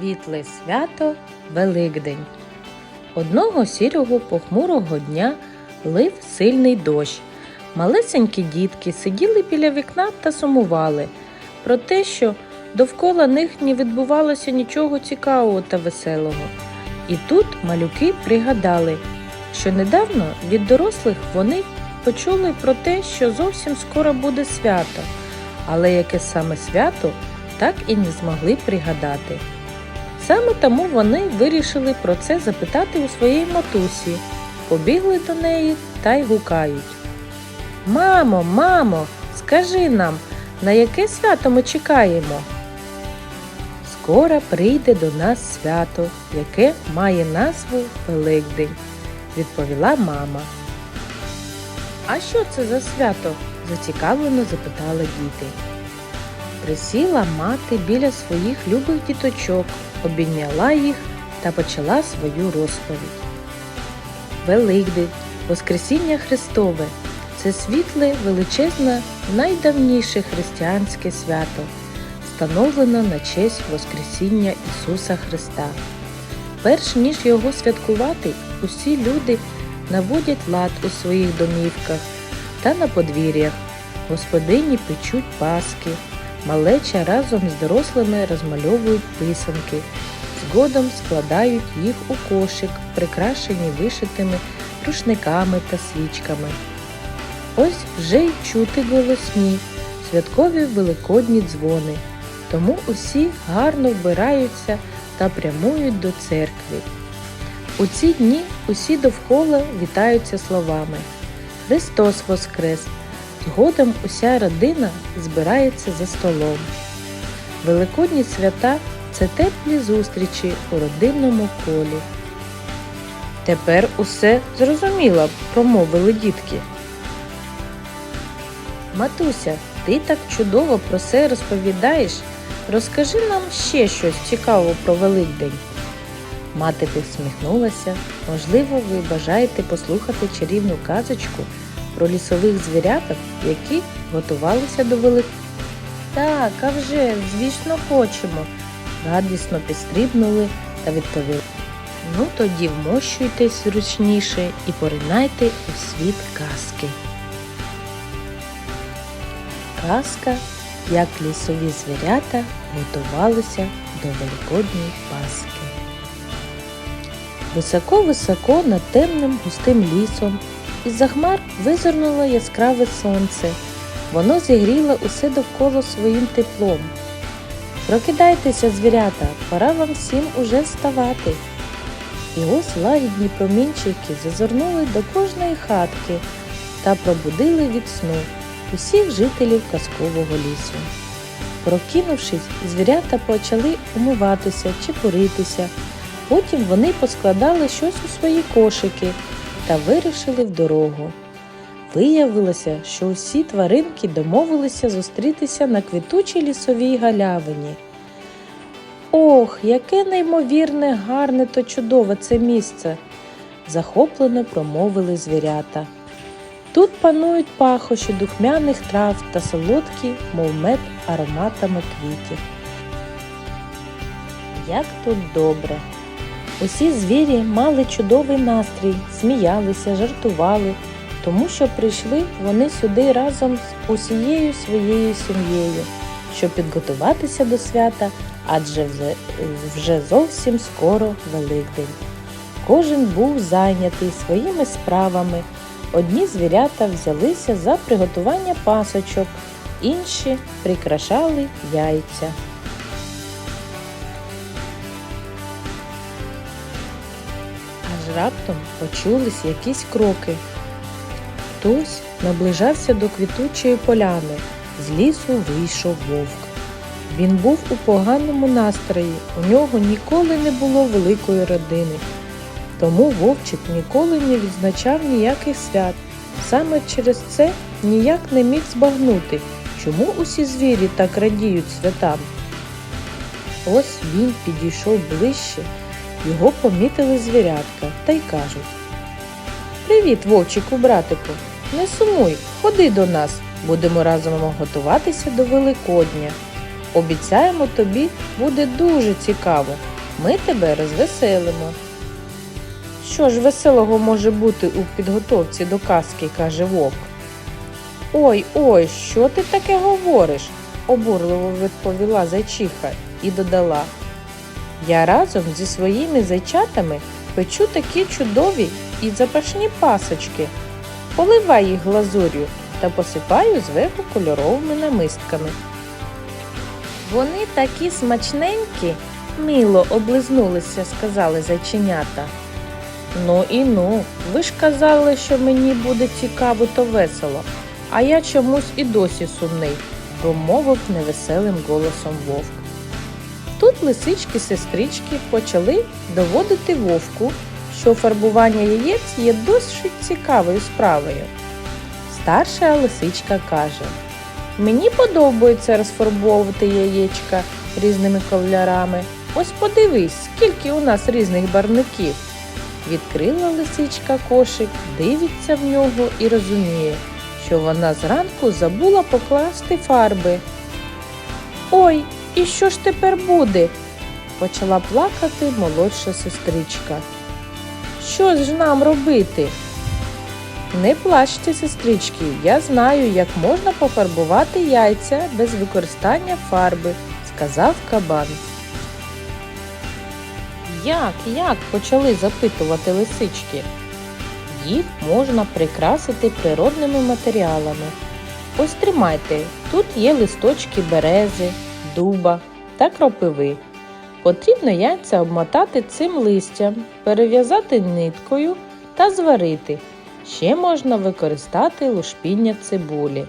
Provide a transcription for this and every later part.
Світле свято Великдень. Одного сірого похмурого дня лив сильний дощ. Малесенькі дітки сиділи біля вікна та сумували про те, що довкола них не відбувалося нічого цікавого та веселого. І тут малюки пригадали, що недавно від дорослих вони почули про те, що зовсім скоро буде свято, але яке саме свято, так і не змогли пригадати. Саме тому вони вирішили про це запитати у своєї матусі, побігли до неї та й гукають. Мамо, мамо, скажи нам, на яке свято ми чекаємо? Скоро прийде до нас свято, яке має назву Великдень, відповіла мама. А що це за свято? зацікавлено запитали діти. Присіла мати біля своїх любих діточок, обійняла їх та почала свою розповідь. Великдень, Воскресіння Христове це світле, величезне, найдавніше християнське свято, встановлено на честь Воскресіння Ісуса Христа. Перш ніж його святкувати, усі люди наводять лад у своїх домівках та на подвір'ях. Господині печуть паски, малеча разом з дорослими розмальовують писанки, згодом складають їх у кошик, прикрашені вишитими рушниками та свічками. Ось вже й чути голосні, святкові великодні дзвони, тому усі гарно вбираються та прямують до церкви. У ці дні усі довкола вітаються словами Христос Воскрес! Згодом уся родина збирається за столом. Великодні свята це теплі зустрічі у родинному колі. Тепер усе зрозуміло, промовили дітки. Матуся, ти так чудово про це розповідаєш. Розкажи нам ще щось цікавого про Великдень. Мати посміхнулася. Можливо, ви бажаєте послухати чарівну казочку про лісових звіряток, які готувалися до Великдня. Так, а вже, звісно, хочемо. Радісно підстрибнули та відповіли. Ну тоді вмощуйтесь зручніше і поринайте у світ казки. Казка, як лісові звірята готувалися до Великодньої Пасхи. Високо-високо над темним густим лісом із-за хмар визирнуло яскраве сонце. Воно зігріло усе довкола своїм теплом. Прокидайтеся, звірята, пора вам всім уже вставати. І ось лагідні промінчики зазирнули до кожної хатки та пробудили від сну усіх жителів казкового лісу. Прокинувшись, звірята почали умиватися чи поритися. Потім вони поскладали щось у свої кошики та вирішили в дорогу. Виявилося, що усі тваринки домовилися зустрітися на квітучій лісовій галявині. Ох, яке неймовірне, гарне та чудове це місце, захоплено промовили звірята. Тут панують пахощі духмяних трав та солодкі, мов мед, ароматами квітів. Як тут добре! Усі звірі мали чудовий настрій, сміялися, жартували, тому що прийшли вони сюди разом з усією своєю сім'єю, щоб підготуватися до свята, адже вже, зовсім скоро Великдень. Кожен був зайнятий своїми справами. Одні звірята взялися за приготування пасочок, інші прикрашали яйця. Аж раптом почулись якісь кроки. Хтось наближався до квітучої поляни. З лісу вийшов вовк. Він був у поганому настрої, у нього ніколи не було великої родини. Тому вовчик ніколи не відзначав ніяких свят. Саме через це ніяк не міг збагнути, чому усі звірі так радіють святам. Ось він підійшов ближче, його помітили звірятка та й кажуть Привіт, вовчику, братику! Не сумуй, ходи до нас, будемо разом готуватися до Великодня. Обіцяємо тобі буде дуже цікаво. Ми тебе розвеселимо. Що ж веселого може бути у підготовці до казки, каже вовк. Ой, ой, що ти таке говориш? обурливо відповіла зайчиха і додала. Я разом зі своїми зайчатами печу такі чудові і запашні пасочки, поливаю їх глазур'ю та посипаю зверху кольоровими намистками. Вони такі смачненькі, мило облизнулися, сказали зайченята. Ну і ну, ви ж казали, що мені буде цікаво та весело, а я чомусь і досі сумний, промовив невеселим голосом вовк. Тут лисички-сестрички почали доводити вовку, що фарбування яєць є досить цікавою справою. Старша лисичка каже: Мені подобається розфарбовувати яєчка різними кольорами. Ось подивись, скільки у нас різних барвників. Відкрила лисичка кошик, дивиться в нього і розуміє, що вона зранку забула покласти фарби. Ой, і що ж тепер буде? почала плакати молодша сестричка. Що ж нам робити? Не плачте, сестрички, я знаю, як можна пофарбувати яйця без використання фарби, сказав кабан. Як, як почали запитувати лисички? Їх можна прикрасити природними матеріалами. Ось тримайте, тут є листочки берези, дуба та кропиви. Потрібно яйця обмотати цим листям, перев'язати ниткою та зварити. Ще можна використати лушпіння цибулі.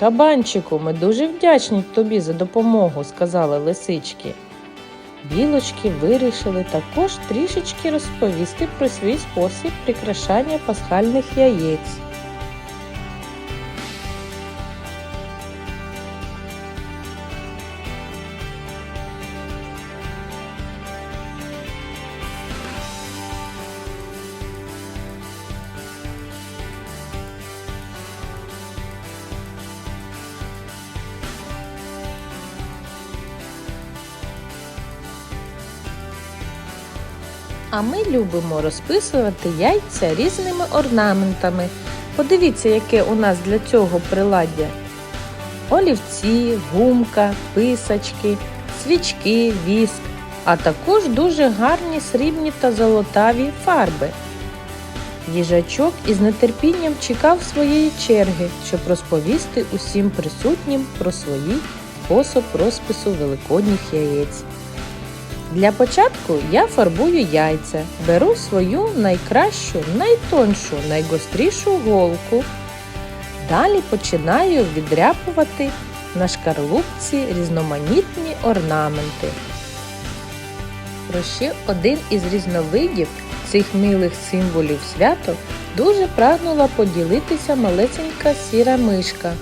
Кабанчику, ми дуже вдячні тобі за допомогу, сказали лисички. Білочки вирішили також трішечки розповісти про свій спосіб прикрашання пасхальних яєць. А ми любимо розписувати яйця різними орнаментами. Подивіться, яке у нас для цього приладдя. Олівці, гумка, писачки, свічки, віск, а також дуже гарні срібні та золотаві фарби. Їжачок із нетерпінням чекав своєї черги, щоб розповісти усім присутнім про свій спосіб розпису великодніх яєць. Для початку я фарбую яйця, беру свою найкращу, найтоншу, найгострішу голку. Далі починаю відряпувати на шкарлупці різноманітні орнаменти. Про ще один із різновидів цих милих символів свято дуже прагнула поділитися малесенька сіра мишка.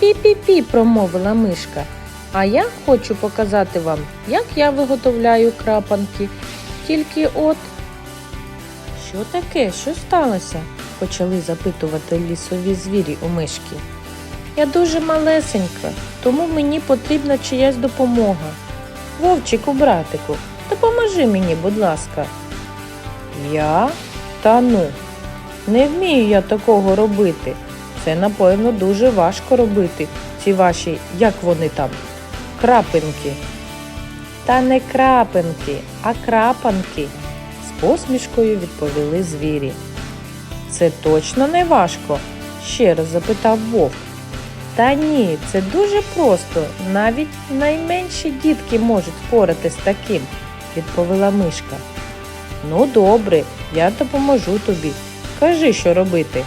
Пі-пі-пі, промовила мишка. А я хочу показати вам, як я виготовляю крапанки. Тільки от. Що таке? Що сталося? почали запитувати лісові звірі у мишки. Я дуже малесенька, тому мені потрібна чиясь допомога. Вовчику, братику, допоможи мені, будь ласка. Я? Та ну, не вмію я такого робити. Це, напевно, дуже важко робити. Ці ваші, як вони там, крапинки. Та не крапинки, а крапанки, з посмішкою відповіли звірі. Це точно не важко? ще раз запитав вовк. Та ні, це дуже просто. Навіть найменші дітки можуть впоратись з таким, відповіла мишка. Ну, добре, я допоможу тобі. Кажи, що робити.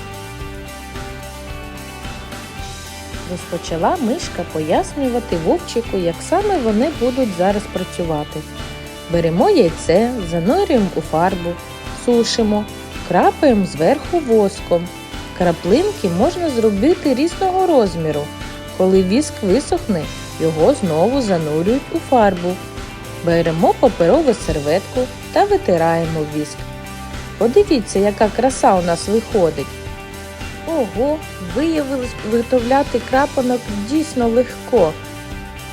Розпочала мишка пояснювати вовчику, як саме вони будуть зараз працювати. Беремо яйце, занурюємо у фарбу, сушимо, крапаємо зверху воском. Краплинки можна зробити різного розміру. Коли віск висохне, його знову занурюють у фарбу. Беремо паперову серветку та витираємо віск. Подивіться, яка краса у нас виходить. Ого, виявилось виготовляти крапанок дійсно легко.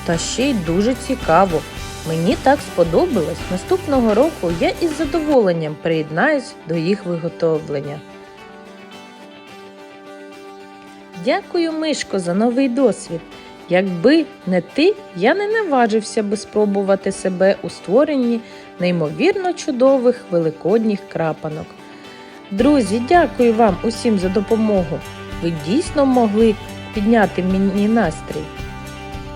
Та ще й дуже цікаво. Мені так сподобалось. Наступного року я із задоволенням приєднаюсь до їх виготовлення. Дякую, Мишко, за новий досвід. Якби не ти, я не наважився би спробувати себе у створенні неймовірно чудових великодніх крапанок. Друзі, дякую вам усім за допомогу. Ви дійсно могли підняти мені настрій.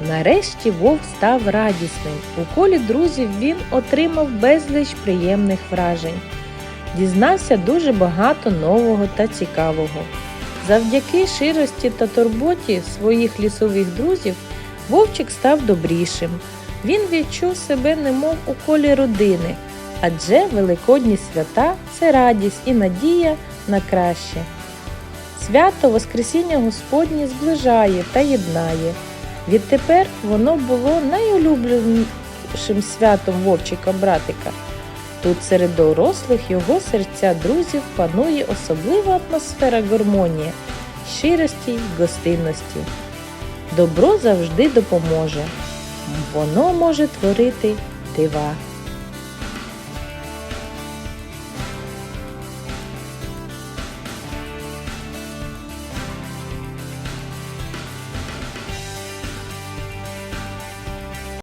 Нарешті вовк став радісним. У колі друзів він отримав безліч приємних вражень. Дізнався дуже багато нового та цікавого. Завдяки ширості та турботі своїх лісових друзів вовчик став добрішим. Він відчув себе немов у колі родини, адже великодні свята це радість і надія на краще. Свято Воскресіння Господнє зближає та єднає. Відтепер воно було найулюбленішим святом вовчика-братика. Тут серед дорослих його серця друзів панує особлива атмосфера гармонії, щирості й гостинності. Добро завжди допоможе. Воно може творити дива.